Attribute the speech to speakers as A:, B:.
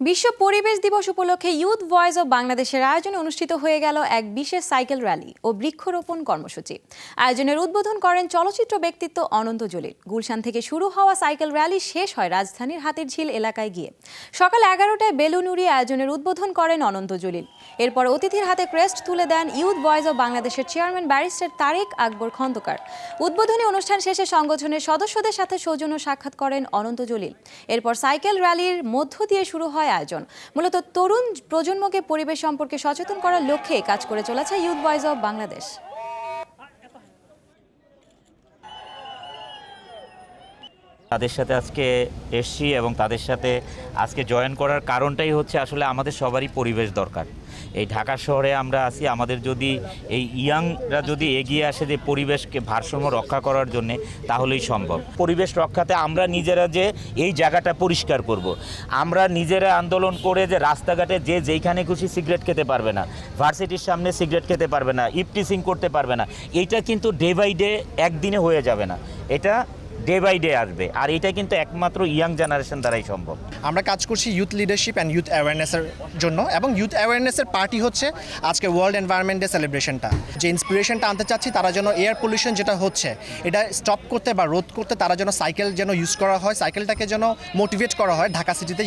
A: বিশ্ব পরিবেশ দিবস উপলক্ষে ইউথ ভয়েস অব বাংলাদেশের আয়োজনে অনুষ্ঠিত হয়ে গেল এক বিশেষ সাইকেল র্যালি ও বৃক্ষরোপণ কর্মসূচি। আয়োজনের উদ্বোধন করেন চলচ্চিত্র ব্যক্তিত্ব অনন্ত জলিল। গুলশান থেকে শুরু হওয়া সাইকেল র্যালি শেষ হয় রাজধানীর হাতির ঝিল এলাকায় গিয়ে। সকাল এগারোটায় বেলুন উড়িয়ে আয়োজনের উদ্বোধন করেন অনন্ত জলিল। এরপর অতিথির হাতে ক্রেস্ট তুলে দেন ইউথ ভয়েস অব বাংলাদেশের চেয়ারম্যান ব্যারিস্টার তারেক আকবর খন্দকার। উদ্বোধনী অনুষ্ঠান শেষে সংগঠনের সদস্যদের সাথে সৌজন্য সাক্ষাৎ করেন অনন্ত জলিল। এরপর সাইকেল র্যালির মধ্য দিয়ে শুরু হয় আয়োজন। মূলত তরুণ প্রজন্মকে পরিবেশ সম্পর্কে সচেতন করার লক্ষ্যে কাজ করে চলেছে ইউথ ভয়েস অব বাংলাদেশ
B: তাদের সাথে আজকে এসছি এবং তাদের সাথে আজকে জয়েন করার কারণটাই হচ্ছে আসলে আমাদের সবারই পরিবেশ দরকার। এই ঢাকা শহরে আমরা আছি, আমাদের যদি এই ইয়াংরা যদি এগিয়ে আসে যে পরিবেশকে ভারসাম্য রক্ষা করার জন্যে, তাহলেই সম্ভব। পরিবেশ রক্ষাতে আমরা নিজেরা যে এই জায়গাটা পরিষ্কার করব। আমরা নিজেরা আন্দোলন করে যে রাস্তাঘাটে যে যেইখানে খুশি সিগারেট খেতে পারবে না, ভার্সিটির সামনে সিগারেট খেতে পারবে না, ইপটিসিং করতে পারবে না এইটা কিন্তু ডে বাই ডে একদিনে হয়ে যাবে না। এটা ডে বাই ডে আসবে। আর এটা কিন্তু একমাত্র ইয়াং জেনারেশন দ্বারাই সম্ভব।
C: আমরা কাজ করছি ইউথ লিডারশিপ অ্যান্ড ইউথ অ্যাওয়ারনেসের জন্য এবং ইউথ অ্যাওয়ারনেসের পার্টি হচ্ছে আজকে ওয়ার্ল্ড এনভায়রনমেন্ট ডে সেলিব্রেশনটা যে ইন্সপিরেশনটা আনতে চাচ্ছি, তারা যেন এয়ার পলিউশন যেটা হচ্ছে, এটা স্টপ করতে বা রোধ করতে তারা যেন সাইকেল যেন ইউজ করা হয় সাইকেলটাকে যেন মোটিভেট করা হয়, ঢাকা সিটিতে